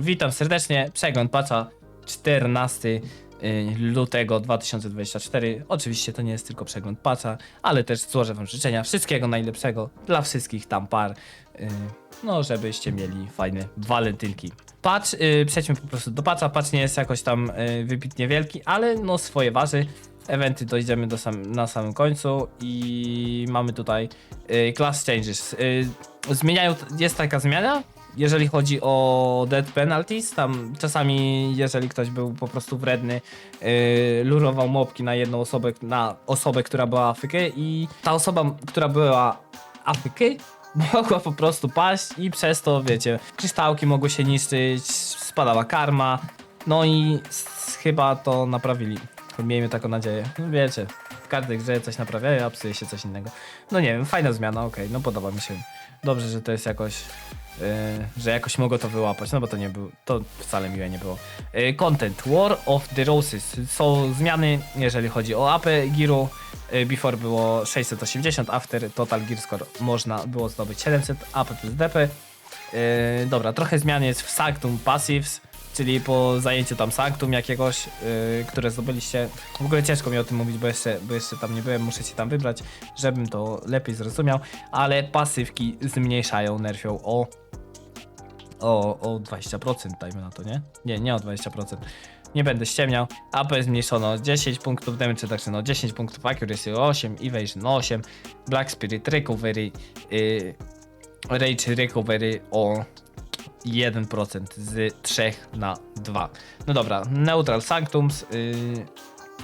Witam serdecznie. Przegląd patcha 14 y, lutego 2024. Oczywiście to nie jest tylko przegląd patcha, ale też złożę wam życzenia wszystkiego najlepszego dla wszystkich tam par. y, No, żebyście mieli fajne walentynki. Patch, y, przejdźmy po prostu do patcha. Patch nie jest jakoś tam wybitnie wielki, ale no swoje waży. Eventy dojdziemy do sam, na samym końcu i mamy tutaj class changes. Zmieniają, jest taka zmiana, jeżeli chodzi o dead penalties, tam czasami jeżeli ktoś był po prostu wredny, yy, lurował mopki na jedną osobę, na osobę, która była Afrykę i ta osoba, która była Afryky, mogła po prostu paść i przez to, wiecie, kryształki mogły się niszczyć, spadała karma, no i chyba to naprawili. Miejmy taką nadzieję. No wiecie, w każdej grze coś naprawiają, a psuje się coś innego. No nie wiem, fajna zmiana, okej, no podoba mi się. Dobrze, że to jest jakoś Yy, że jakoś mogło to wyłapać, no bo to nie było, to wcale miłe nie było. Yy, content, War of the Roses. Są zmiany, jeżeli chodzi o AP Giru. Yy, before było 680, after Total Gear Score można było zdobyć 700, AP plus DP. Dobra, trochę zmian jest w Sanctum Passives, czyli po zajęciu tam Sanctum jakiegoś, które zdobyliście. W ogóle ciężko mi o tym mówić, bo jeszcze, bo jeszcze tam nie byłem, muszę się tam wybrać, żebym to lepiej zrozumiał, ale pasywki zmniejszają, nerfią o o, o 20%, dajmy na to, nie? Nie, nie o 20%. Nie będę ściemniał. AP zmniejszono o 10 punktów, damage reduction o 10 punktów, accuracy o 8, evasion o 8, black spirit recovery, yy, rage recovery o 1% z 3 na 2. No dobra, neutral sanctums, yy,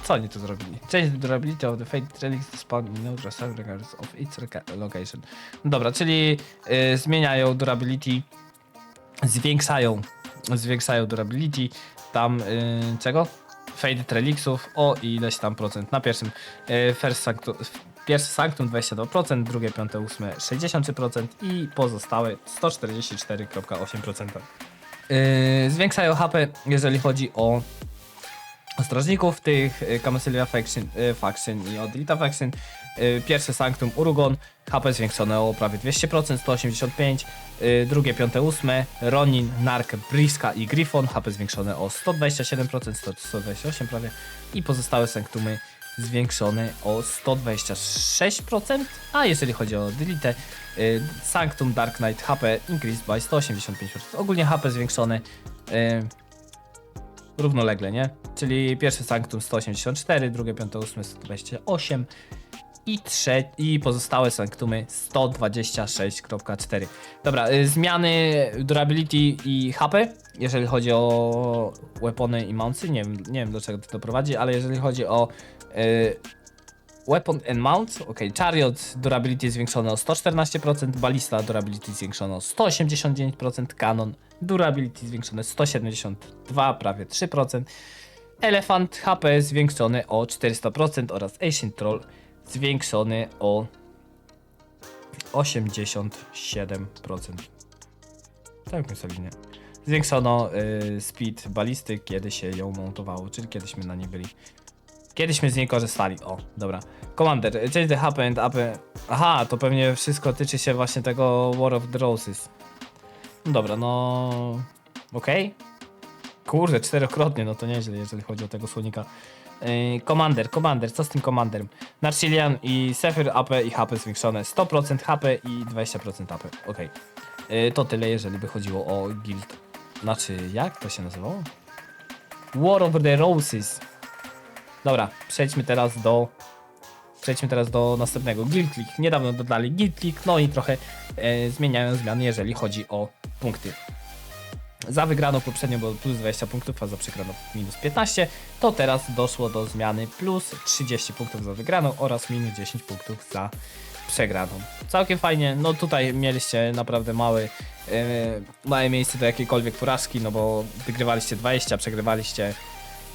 co oni tu zrobili? Change the durability of the fate relics to spawn neutral sanctum regardless of its loca- location. No dobra, czyli yy, zmieniają durability zwiększają, zwiększają durability tam yy, czego? Faded Relicsów o ileś tam procent. Na pierwszym yy, first sanctum, pierwszy Sanctum 22%, drugie, piąte, ósme 63% i pozostałe 144,8%. Yy, zwiększają HP, jeżeli chodzi o strażników tych y, Camasylvia Faction, y, Faction i Odrita Faction. Y, Pierwsze Sanctum Urugon, HP zwiększone o prawie 200%, 185. y, Drugie, piąte, ósme, Ronin, Nark, Briska i Griffon, HP zwiększone o 127%, 100 128 prawie. I pozostałe Sanctumy zwiększone o 126%. A jeżeli chodzi o Delete, y, Sanctum Dark Knight HP increased by 185%. Ogólnie HP zwiększone równolegle, nie? Czyli pierwszy Sanctum 184, drugie, piąte, ósme 128 i, trze- i pozostałe Sanctumy 126.4. Dobra, y, zmiany durability i HP, jeżeli chodzi o weapony i mountsy, nie wiem, nie wiem do czego to doprowadzi, ale jeżeli chodzi o y, Weapon and Mount, ok, Chariot durability zwiększone o 114%, Ballista durability zwiększone o 189%, Canon durability zwiększone 172, prawie 3%, Elephant HP zwiększony o 400% oraz Ancient Troll zwiększony o 87%. Całkiem solidnie. Zwiększono y, speed balisty, kiedy się ją montowało, czyli kiedyśmy na niej byli. Kiedyśmy z niej korzystali. O, dobra. Commander, change the HP and up. Aha, to pewnie wszystko tyczy się właśnie tego War of the. No dobra, no. Okej. Kurde, czterokrotnie, no to nieźle, jeżeli chodzi o tego słonika. Yy, Commander, Commander, co z tym Commanderem? Narcilian i Sephyr AP i HP zwiększone 100% HP i 20% AP. Yy, to tyle, jeżeli by chodziło o guild. Znaczy, jak to się nazywało? War of the Roses. Dobra, przejdźmy teraz do. Przejdźmy teraz do następnego. Guild Click. Niedawno dodali Guild Click, no i trochę e, zmieniają zmiany, jeżeli chodzi o punkty. Za wygraną poprzednio było plus 20 punktów, a za przegraną minus 15. To teraz doszło do zmiany plus 30 punktów za wygraną oraz minus 10 punktów za przegraną. Całkiem fajnie. No tutaj mieliście naprawdę mały, e, małe miejsce do jakiejkolwiek porażki, no bo wygrywaliście 20, przegrywaliście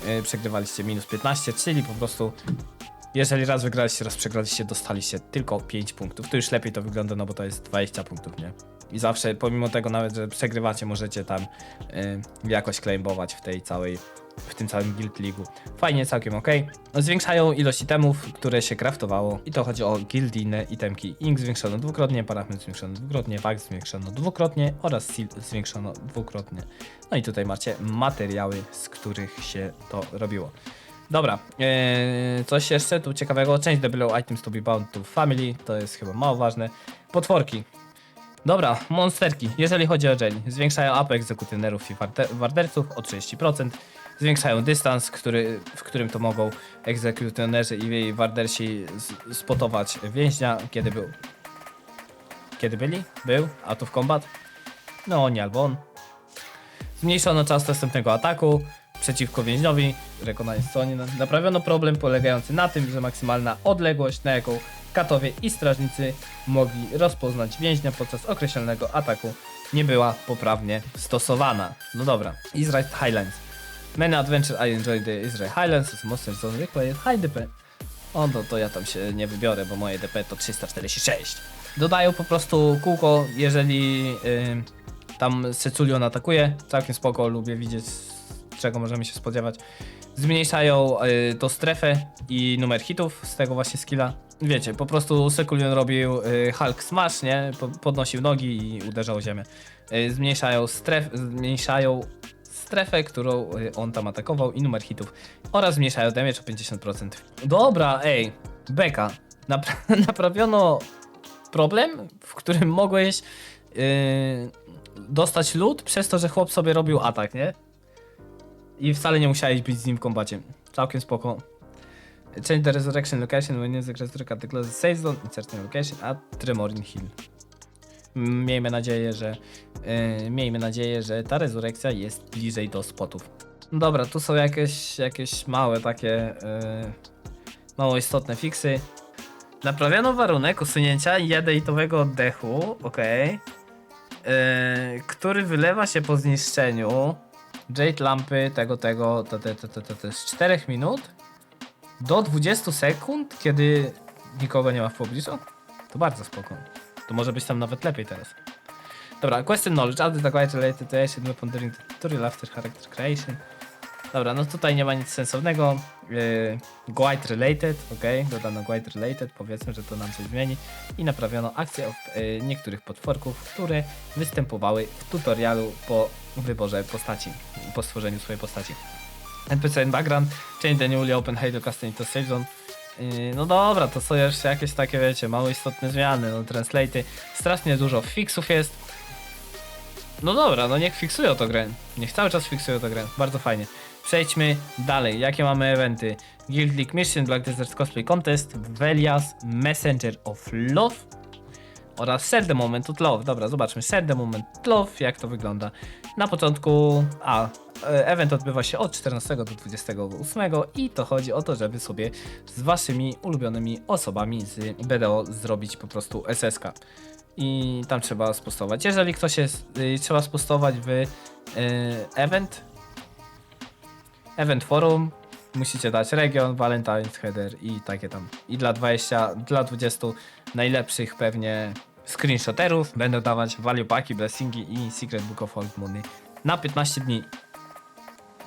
yy, przegrywaliście minus 15, czyli po prostu jeżeli raz wygraliście, raz przegraliście, dostaliście tylko 5 punktów. To już lepiej to wygląda, no bo to jest 20 punktów, nie? I zawsze, pomimo tego nawet, że przegrywacie, możecie tam y, jakoś claimować w tej całej, w tym całym Guild League'u. Fajnie, całkiem ok. Zwiększają ilość itemów, które się craftowało. I to chodzi o gildijne itemki. Ink zwiększono dwukrotnie, parachment zwiększono dwukrotnie, wax zwiększono dwukrotnie oraz seal zwiększono dwukrotnie. No i tutaj macie materiały, z których się to robiło. Dobra, eee, coś jeszcze tu ciekawego. Change the below items to be bound to family, to jest chyba mało ważne. Potworki. Dobra, monsterki. Jeżeli chodzi o Jelly, zwiększają AP egzekutynerów i warderców o 30%. Zwiększają dystans, który, w którym to mogą egzekutynerzy i wardersi z- spotować więźnia, kiedy był. Kiedy byli? Był? Out of combat? No, oni albo on. Zmniejszono czas następnego ataku przeciwko więźniowi. Rekonając co oni na- naprawiono problem polegający na tym, że maksymalna odległość, na jaką katowie i strażnicy mogli rozpoznać więźnia podczas określonego ataku, nie była poprawnie stosowana. No dobra, Israel Highlands. Many adventure I enjoy the Israel Highlands as monster zone required high DP. O, no to ja tam się nie wybiorę, bo moje DP to 346. Dodają po prostu kółko, jeżeli y, tam Seculion atakuje. Całkiem spoko, lubię widzieć czego możemy się spodziewać. Zmniejszają y, to strefę i numer hitów z tego właśnie skilla. Wiecie, po prostu Seculion robił y, Hulk Smash, nie? Po, podnosił nogi i uderzał o ziemię. Y, zmniejszają, stref, zmniejszają strefę, którą y, on tam atakował i numer hitów oraz zmniejszają damage o 50%. Dobra, ej, beka. Napra naprawiono problem, w którym mogłeś yy, dostać loot przez to, że chłop sobie robił atak, nie? I wcale nie musiałeś być z nim w kombacie. Całkiem spoko. Change the resurrection location when music resurrect the closest safe zone in certain location at Tremorin Hill. Miejmy nadzieję, że yy, miejmy nadzieję, że ta rezurekcja jest bliżej do spotów. Dobra, tu są jakieś, jakieś małe takie yy, mało istotne fiksy. Naprawiono warunek usunięcia jadeitowego oddechu, okej, yy, który wylewa się po zniszczeniu Jade lampy tego, tego, to, to, to, to, to, to jest 4 minut do 20 sekund, kiedy nikogo nie ma w pobliżu. To bardzo spoko. To może być tam nawet lepiej teraz. Dobra, question knowledge, added the quite related to action weapon during the tutorial after character creation. Dobra, no tutaj nie ma nic sensownego. Yy, Guide related, ok, dodano guide related, powiedzmy, że to nam coś zmieni. I naprawiono akcję of, yy, niektórych potworków, które występowały w tutorialu po wyborze postaci, po stworzeniu swojej postaci. NPC in background, change the newly open Halo custom to save zone. No dobra, to są jeszcze jakieś takie, wiecie, mało istotne zmiany, no translate'y. Strasznie dużo fixów jest. No dobra, no niech fiksują to grę. Niech cały czas fiksują to grę. Bardzo fajnie. Przejdźmy dalej. Jakie mamy eventy? Guild League Mission, Black Desert Cosplay Contest, Velias, Messenger of Love oraz Share the Moment with Love. Dobra, zobaczmy. Share the Moment Love, jak to wygląda. Na początku, a, event odbywa się od 14 do 28 i to chodzi o to, żeby sobie z waszymi ulubionymi osobami z BDO zrobić po prostu SSK. I tam trzeba spostować. Jeżeli ktoś jest, y, trzeba spostować w y, event, event forum, musicie dać region, Valentine's header i takie tam. I dla 20, dla 20 najlepszych pewnie screenshoterów będą dawać value packi, blessingi i secret book of old money na 15 dni.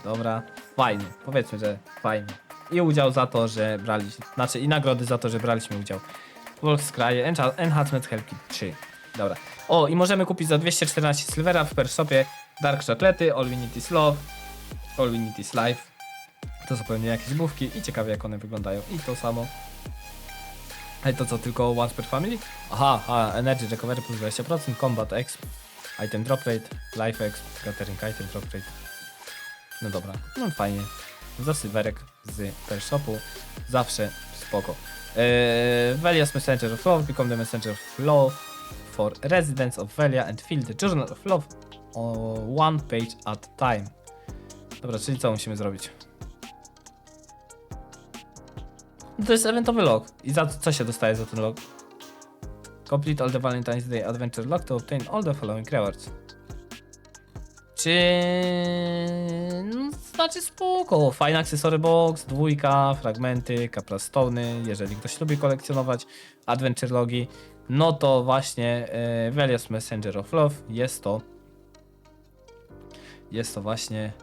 Dobra, fajnie, powiedzmy, że fajnie. I udział za to, że braliśmy, znaczy i nagrody za to, że braliśmy udział. Wolf Scry, Enhancement Help Kit 3. Dobra. O, i możemy kupić za 214 silvera w per shopie Dark Chocolate, All We Need Is Love, All We Need Is Life. To są pewnie jakieś główki i ciekawe jak one wyglądają. I to samo. Ale to co, tylko once per family? Aha, aha, Energy Recovery plus 20%, Combat Exp, Item Drop Rate, Life Exp, Gathering Item Drop Rate. No dobra, no fajnie. Za silverek z per shopu zawsze spoko. Eee, Messenger of Love, become the Messenger of Love for residents of Velia and fill the Journal of Love one page at a time. Dobra, czyli co musimy zrobić? No To jest eventowy log. I za co się dostaje za ten log? Complete all the Valentine's Day Adventure log to obtain all the following rewards. Czy... No, znaczy spoko. Fajny akcesory box, dwójka, fragmenty, kaplastony, jeżeli ktoś lubi kolekcjonować adventure logi. no to właśnie e, Velios Messenger of Love jest to jest to właśnie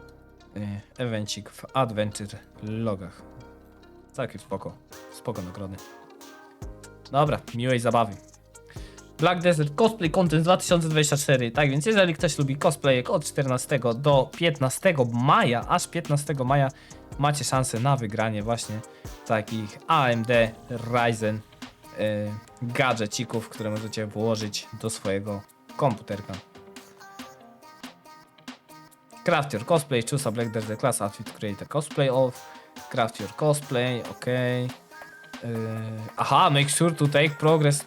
e, evencik w Adventure logach. Całkiem spoko. Spoko nagrody. Dobra, miłej zabawy. Black Desert Cosplay Content 2024. Tak więc, jeżeli ktoś lubi cosplayek od 14 do 15 maja, aż 15 maja, macie szansę na wygranie właśnie takich AMD Ryzen y, gadżecików, które możecie włożyć do swojego komputerka. Craft your cosplay, choose a Black Desert class outfit, create a cosplay of. Craft your cosplay, ok. Yy, aha, make sure to take progress.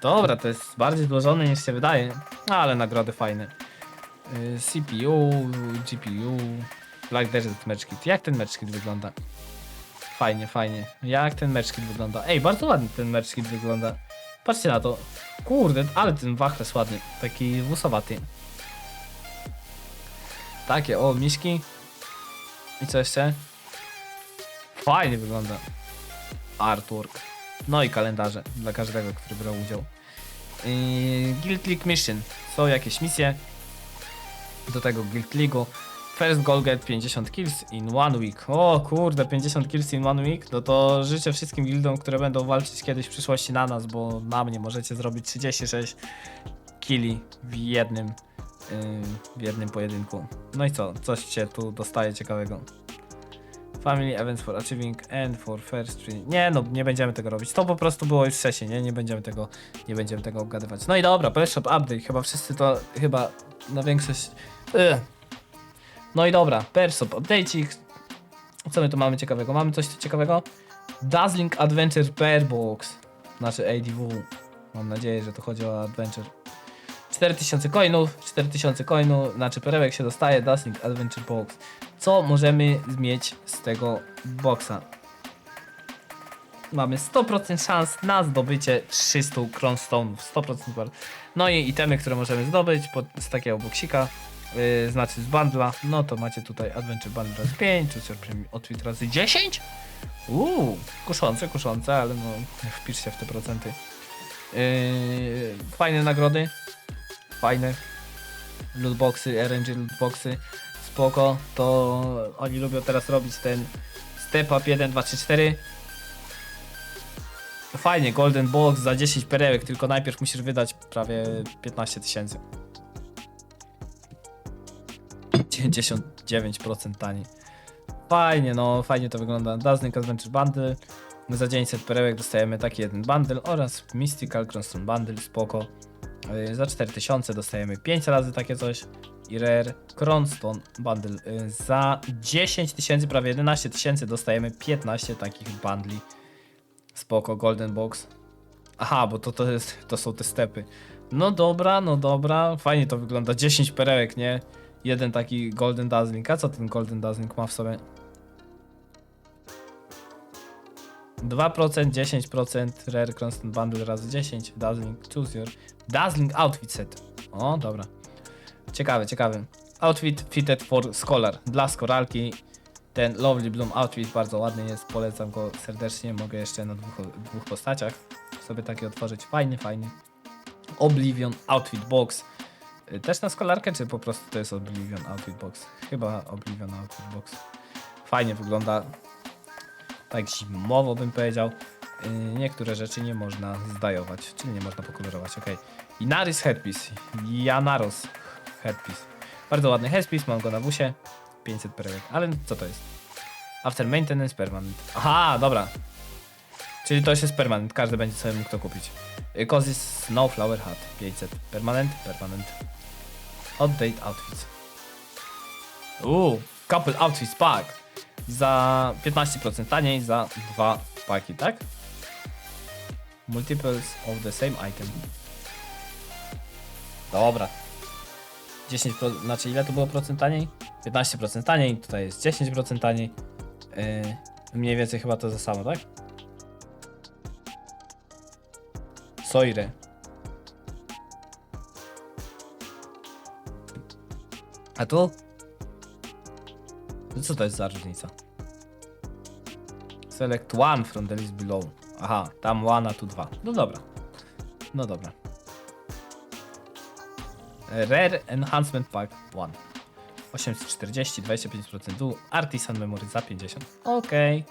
Dobra, to jest bardziej złożone niż się wydaje, ale nagrody fajne. Yy, CPU, GPU, Black Desert Match Kit. Jak ten Match Kit wygląda? Fajnie, fajnie. Jak ten Match Kit wygląda? Ej, bardzo ładnie ten Match Kit wygląda. Patrzcie na to. Kurde, ale ten wachlarz ładny. Taki wusowaty. Takie, o, miśki. I co jeszcze? Fajnie wygląda. Artwork. No i kalendarze dla każdego, który brał udział. Guild League Mission. Są jakieś misje do tego Guild League'u. First goal get 50 kills in one week. O kurde, 50 kills in one week. No to życzę wszystkim guildom, które będą walczyć kiedyś w przyszłości na nas, bo na mnie możecie zrobić 36 killi w jednym, yy, w jednym pojedynku. No i co? Coś się tu dostaje ciekawego. Family events for achieving and for first three. Nie, no nie będziemy tego robić. To po prostu było już wcześniej, nie? Nie będziemy tego, nie będziemy tego obgadywać. No i dobra, Play Shop Update. Chyba wszyscy to, chyba na większość... Ugh. No i dobra, Pershop Update'ik. Co my tu mamy ciekawego? Mamy coś ciekawego? Dazzling Adventure Pair Box. Znaczy ADW. Mam nadzieję, że to chodzi o Adventure. 4000 coinów, 4000 coinów, znaczy perełek się dostaje, Dazzling Adventure Box. Co możemy mieć z tego boxa? Mamy 100% szans na zdobycie 300 Crownstone'ów, 100% bar. No i itemy, które możemy zdobyć pod, z takiego boksika, yy, znaczy z bundla, no to macie tutaj Adventure Bundle razy 5, czy Premium Outfit razy 10? Uuu, kuszące, kuszące, ale no wpiszcie w te procenty. Yy, fajne nagrody, fajne lootboxy, RNG lootboxy, spoko, to oni lubią teraz robić ten step up 1, 2, 3, 4. Fajnie, golden box za 10 perełek, tylko najpierw musisz wydać prawie 15 tysięcy. 99% taniej. Fajnie, no fajnie to wygląda. Dazzling Adventure Bundle. My za 900 perełek dostajemy taki jeden bundle oraz Mystical Crossstone Bundle, spoko. Yy, Za 4000 dostajemy 5 razy takie coś. I Rare Cronstone Bundle. Yy, Za 10 tysięcy, prawie 11 tysięcy dostajemy 15 takich bundli. Spoko, Golden Box. Aha, bo to, to, jest, to są te stepy. No dobra, no dobra. Fajnie to wygląda. 10 perełek, nie? Jeden taki Golden Dazzling. A co ten Golden Dazzling ma w sobie? 2%, 10%, Rare Constant Bundle razy 10, Dazzling, choose your Dazzling Outfit Set. O, dobra. Ciekawy, ciekawy. Outfit fitted for scholar, dla skoralki. Ten Lovely Bloom outfit bardzo ładny jest, polecam go serdecznie. Mogę jeszcze na dwóch, dwóch postaciach sobie taki otworzyć. Fajny, fajny. Oblivion Outfit Box. Y, Też na skolarkę, czy po prostu to jest Oblivion Outfit Box? Chyba Oblivion Outfit Box. Fajnie wygląda tak zimowo bym powiedział. Yy, niektóre rzeczy nie można zdajować, czyli nie można pokolorować, ok. Inaris Headpiece, Janaros Headpiece. Bardzo ładny headpiece, mam go na wusie. 500 perełek, ale co to jest? After maintenance permanent. Aha, dobra. Czyli to już jest permanent, każdy będzie sobie mógł to kupić. Cozy Snowflower Hat 500. Permanent, permanent. Update outfits. Uuu, couple outfits pack za 15% taniej za dwa paki, tak? Multiples of the same item. Dobra. 10%, znaczy ile to było procent taniej? 15% taniej, tutaj jest 10% taniej. Yy, mniej więcej chyba to za samo, tak? Soire. A tu? To Co to jest za różnica? Select one from the list below. Aha, tam one, a tu dwa. No dobra. No dobra. Rare Enhancement Pack 1. 840, 25% dół. Artisan Memory za 50. Okej.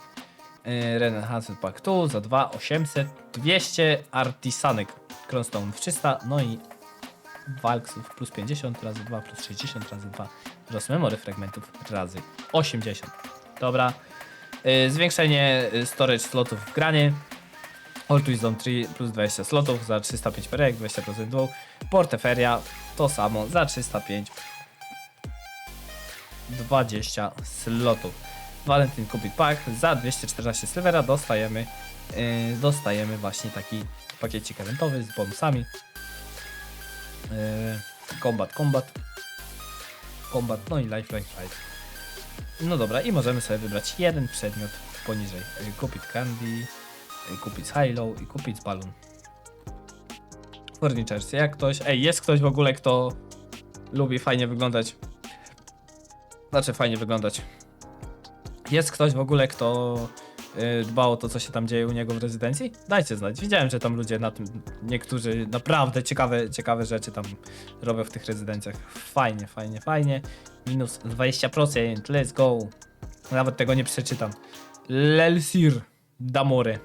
Okay. Rare Enhancement Pack 2 za 2, 800. 200 Artisanek. Cronstone w 300. No i Valksów plus 50 razy 2 plus 60 razy 2 oraz memory fragmentów razy 80. Dobra. Y, Zwiększenie y, storage slotów w granie. All Wisdom 3 plus 20 slotów za 305 perek, 20% dół. Porteferia to samo za 305 20 slotów. Valentine Cupid Pack za 214 silvera dostajemy yy, dostajemy właśnie taki pakiecik eventowy z bonusami. Yy, combat, combat. Combat, no i life, life, life. No dobra, i możemy sobie wybrać jeden przedmiot poniżej. Yy, candy, yy, kupić high-low i kupić balloon. Furnitures, jak ktoś... Ej, jest ktoś w ogóle, kto lubi fajnie wyglądać? Znaczy fajnie wyglądać. Jest ktoś w ogóle, kto yy, dba o to, co się tam dzieje u niego w rezydencji? Dajcie znać. Widziałem, że tam ludzie na tym, niektórzy naprawdę ciekawe, ciekawe rzeczy tam robią w tych rezydencjach. Fajnie, fajnie, fajnie. Minus 20%, let's go. Nawet tego nie przeczytam. Lelsir Damore.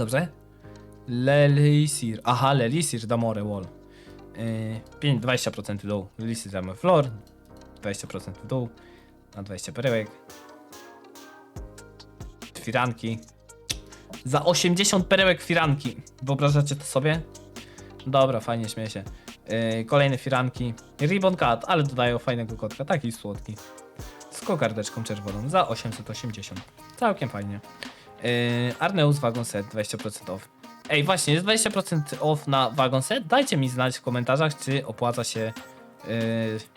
Dobrze? Lelisir. Aha, Lelisir Damore Wall. Yy, 5, 20% w dół. Lelisir Damore Floor. 20% w dół. Na 20 perełek. Firanki. Za 80 perełek firanki. Wyobrażacie to sobie? Dobra, fajnie śmieję się. Yy, kolejne firanki. Ribbon Cut, ale dodają fajnego kotka, taki słodki. Z kokardeczką czerwoną za 880. Całkiem fajnie. Yy, Arneus Wagon Set 20% off. Ej, właśnie, jest 20% off na wagon set. Dajcie mi znać w komentarzach, czy opłaca się yy,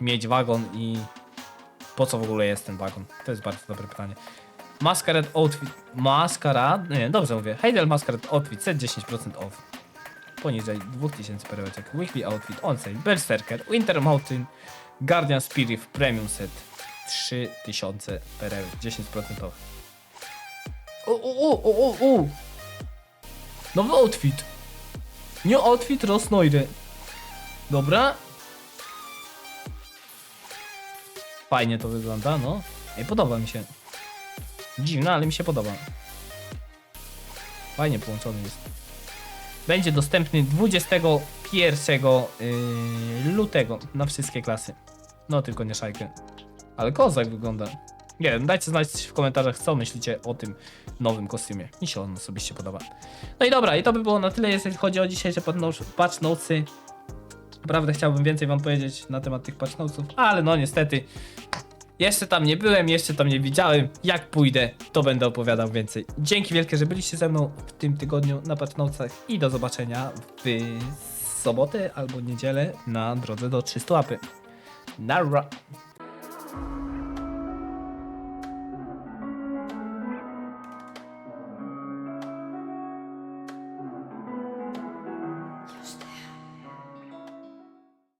mieć wagon i po co w ogóle jest ten wagon. To jest bardzo dobre pytanie. Masquerade Outfit. Masquerade? Nie, dobrze mówię. Heidel Masquerade Outfit set 10% off. Poniżej 2000 perełeczek. Weekly Outfit on sale. Berserker. Winter Mountain. Guardian Spirit Premium Set. 3000 perełek. 10% off. O, o, o, o, o. Nowy outfit. New outfit Rosnoire. Dobra. Fajnie to wygląda, no. Ej, podoba mi się. Dziwne, ale mi się podoba. Fajnie połączony jest. Będzie dostępny 21 yy, lutego na wszystkie klasy. No tylko nie szajkę. Ale kozak wygląda. Nie wiem, dajcie znać w komentarzach, co myślicie o tym nowym kostiumie. Mi się on osobiście podoba. No i dobra, i to by było na tyle, jeżeli chodzi o dzisiejsze patch- notesy. Naprawdę chciałbym więcej wam powiedzieć na temat tych patch notesów, ale no niestety jeszcze tam nie byłem, jeszcze tam nie widziałem. Jak pójdę, to będę opowiadał więcej. Dzięki wielkie, że byliście ze mną w tym tygodniu na patch notesach i do zobaczenia w sobotę albo niedzielę na drodze do 300 łapy. Nara!